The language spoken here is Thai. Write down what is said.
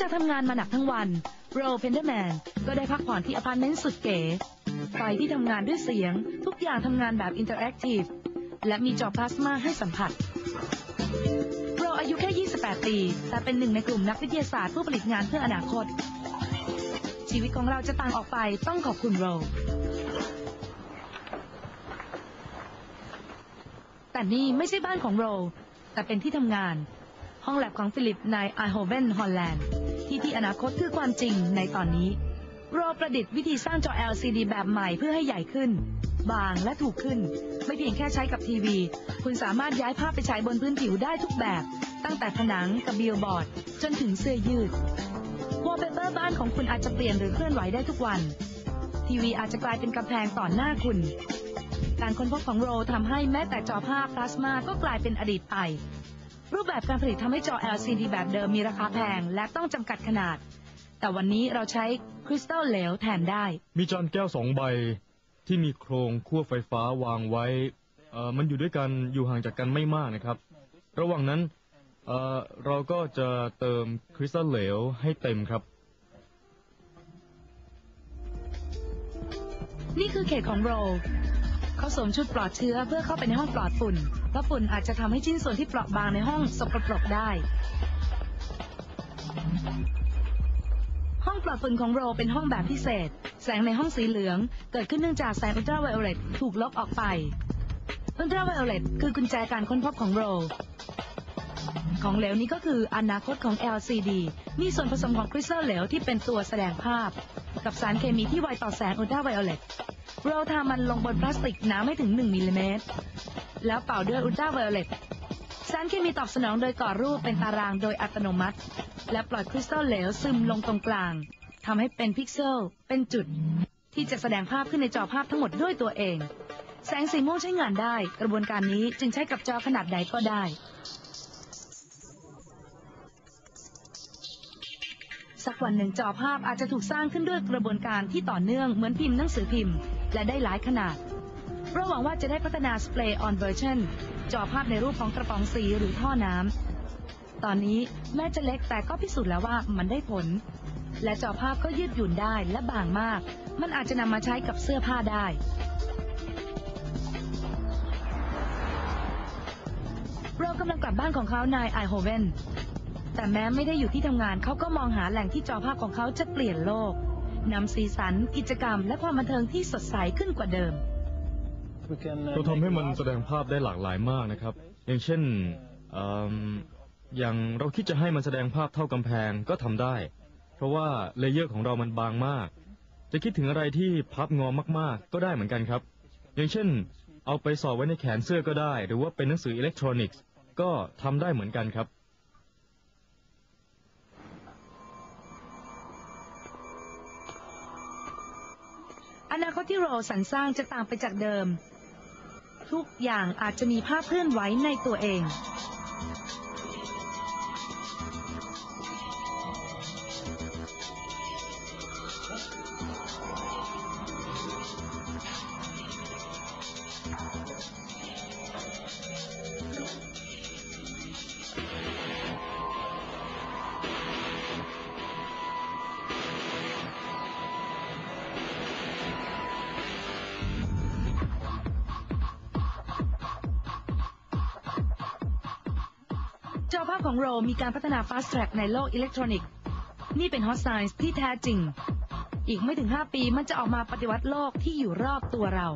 จากทำงานมาหนักทั้งวันโรเพนเดอร์แมนก็ได้พักผ่อนที่อพาร์ตเมนต์สุดเก๋ไฟที่ทำงานด้วยเสียง ทุกอย่างทำงานแบบอินเตอร์แอคทีฟและมีจอพลาสมาให้สัมผัสโรอายุแค่ 28 ปี แต่เป็นหนึ่งในกลุ่มนักวิทยาศาสตร์ผู้ผลิตงานเพื่ออนาคต ชีวิตของเราจะต่างออกไปต้องขอบคุณโรแต่นี่ไม่ใช่บ้านของโรแต่เป็นที่ทำงาน ห้องแลบของฟิลิปในไอโฮเวนฮอลแลนด์ ที่ที่อนาคตคือความจริงในตอนนี้โรประดิษฐ์วิธีสร้างจอ LCD แบบใหม่เพื่อให้ใหญ่ขึ้น บางและถูกขึ้น ไม่เพียงแค่ใช้กับทีวี คุณสามารถย้ายภาพไปฉายบนพื้นผิวได้ทุกแบบ ตั้งแต่ผนังกับบิลบอร์ด จนถึงเสื้อยืดวอลเปเปอร์บ้านของคุณอาจจะเปลี่ยนหรือเคลื่อนไหวได้ทุกวัน ทีวีอาจจะกลายเป็นกำแพงต่อหน้าคุณการค้นพบของโรทำให้แม้แต่จอภาพพลาสมาก็กลายเป็นอดีตไป รูปแบบการผลิตทำให้จอ LCD แบบเดิมมีราคาแพง และต้องจำกัดขนาด แต่วันนี้เราใช้คริสตัลเหลวแทนได้ มีจานแก้วสองใบที่มีโครงขั้วไฟฟ้าวางไว้เอ่อมันอยู่ด้วยกันอยู่ห่างจากกันไม่มากนะครับ ระหว่างนั้นเอ่อเราก็จะเติมคริสตัลเหลวให้เต็มครับ นี่คือเขตของโรลเขาสวมชุดปลอดเชื้อเพื่อเข้าไปในห้องปลอดฝุ่น เพราะฝุ่นอาจจะทำให้ชิ้นส่วนที่เปราะบางในห้องสกปรกได้ ห้องปลอดฝุ่นของโรเป็นห้องแบบพิเศษ แสงในห้องสีเหลือง เกิดขึ้นเนื่องจากแสงอุลตราไวโอเลตถูกลบออกไปอุลตราไวโอเลตคือกุญแจการค้นพบของโรของเหลวนี้ก็คืออนาคตของ LCD มีส่วนผสมของคริสตัลเหลวที่เป็นตัวแสดงภาพ กับสารเคมีที่ไวต่อแสงอุลตราไวโอเลตเราทามันลงบนพลาสติกหนาไม่ถึง 1มิลลิเมตร แล้วเป่าด้วยอุลตราไวโอเลตสารเคมีตอบสนองโดยก่อรูปเป็นตารางโดยอัตโนมัติ และปล่อยคริสตัลเหลวซึมลงตรงกลางทำให้เป็นพิกเซล เป็นจุด ที่จะแสดงภาพขึ้นในจอภาพทั้งหมดด้วยตัวเอง แสงสีม่วงใช้งานได้ กระบวนการนี้จึงใช้กับจอขนาดใดก็ได้สักวันหนึ่งจอภาพอาจจะถูกสร้างขึ้นด้วยกระบวนการที่ต่อเนื่องเหมือนพิมพ์หนังสือพิมพ์ และได้หลายขนาด เราหวังว่าจะได้พัฒนา Spray on Version จอภาพในรูปของกระป๋องสีหรือท่อน้ำ ตอนนี้แม้จะเล็กแต่ก็พิสูจน์แล้วว่ามันได้ผล และจอภาพก็ยืดหยุ่นได้และบางมาก มันอาจจะนำมาใช้กับเสื้อผ้าได้ เรากำลังกลับบ้านของเขาในไอโฮเวนแต่แม้ไม่ได้อยู่ที่ทำงานเขาก็มองหาแหล่งที่จอภาพของเขาจะเปลี่ยนโลกนำสีสัน กิจกรรม และความบันเทิงที่สดใสขึ้นกว่าเดิม เราทำให้มันแสดงภาพได้หลากหลายมากนะครับ อย่างเช่นเอิ่มอย่างเราคิดจะให้มันแสดงภาพเท่ากำแพงก็ทำได้ เพราะว่าเลเยอร์ของเรามันบางมาก จะคิดถึงอะไรที่พับงอมากๆ ก็ได้เหมือนกันครับ อย่างเช่น เอาไปสอดไว้ในแขนเสื้อก็ได้ หรือว่าเป็นหนังสืออิเล็กทรอนิกส์ ก็ทำได้เหมือนกันครับ อนาคตที่เราสรรสร้างจะต่างไปจากเดิม ทุกอย่างอาจจะมีภาพเคลื่อนไหวในตัวเอง จอภาพของโรมีการพัฒนา Fast Track ในโลกอิเล็กทรอนิกส์ นี่เป็น Hot Science ที่แท้จริง อีกไม่ถึง 5 ปีมันจะออกมาปฏิวัติโลกที่อยู่รอบตัวเรา